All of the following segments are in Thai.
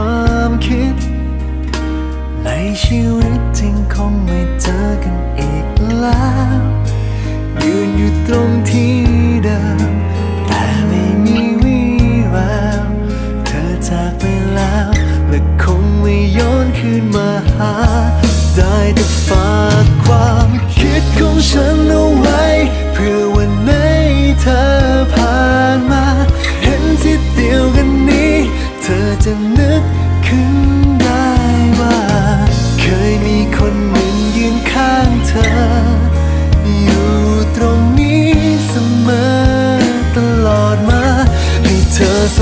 ม ชีวิตจริงคงไม่เจอกันอีกแล้ว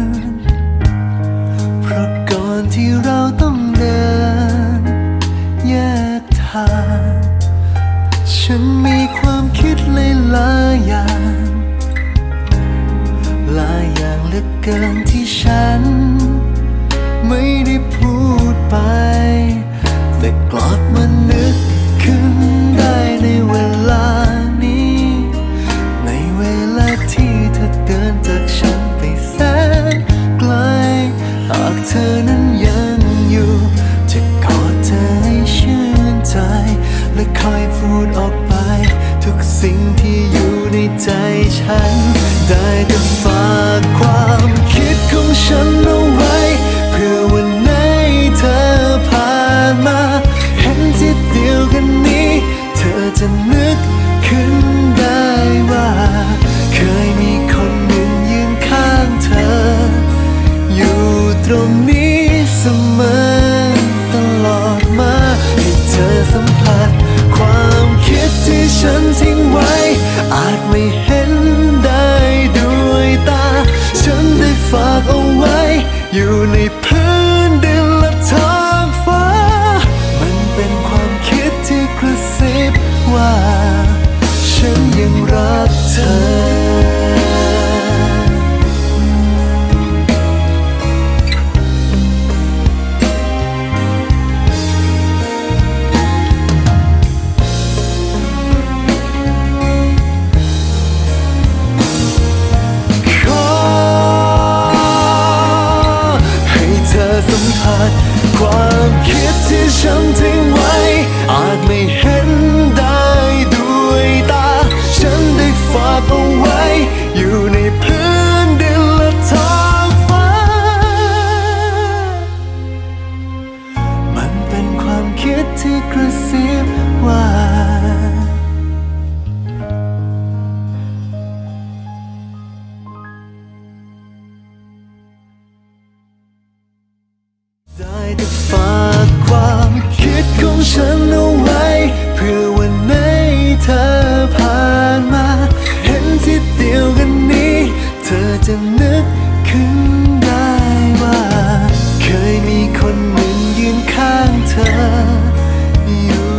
น ที่เราต้องเดินแยกทาง ฉันมีความคิดหลายๆอย่าง หลายอย่างเหลือเกินที่ฉัน ไม่ได้พูดไป แต่กลับมา ฝากความคิดของฉันเอาไว้ เพื่อวันไหนเธอผ่านมา เห็นที่เดียวกันนี้ เธอจะนึกขึ้นได้ว่า เคยมีคนหนึ่งยืนข้างเธอ อยู่ตรงนี้เสมอตลอดมาให้เธอสัมผัส ความคิดที่ฉันทิ้งไว้ อาจไม่ นึกขึ้นได้ว่า เคยมีคนหนึ่งยืนข้างเธออยู่